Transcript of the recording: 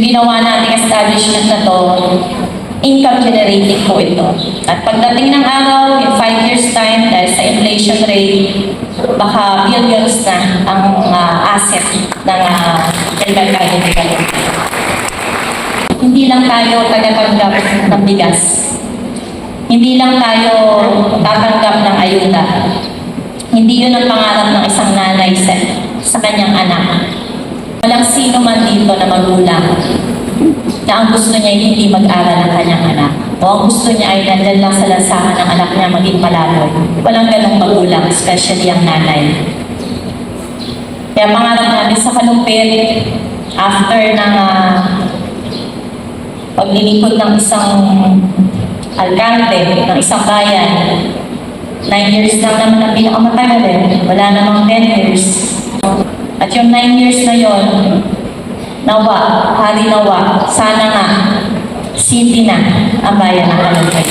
ginawa nating establishment na to, income generating po ito. At pagdating ng araw, in 5 years time, dahil sa inflation rate, baka billions na ang ah, asset ng uh, Kailan Development. Hindi lang tayo tagatanggap ng bigas. Hindi lang tayo tatanggap ng ayuda. Hindi yun ang pangarap ng isang nanay sa, sa kanyang anak. Walang sino man dito na magulang ang gusto niya ay hindi mag-aral ng kanyang anak. O ang gusto niya ay nandyan lang sa lansangan ng anak niya maging palaboy. Walang ganong magulang, especially ang nanay. Kaya pangarap namin sa kalumpit, after ng uh, paglilingkod ng isang alkalde, ng isang bayan, nine years lang naman ang pinakamatagal eh. Wala namang 10 years. At yung 9 years na yon, nawa, hari nawa, sana nga, city na ang bayan ng Kalumpit.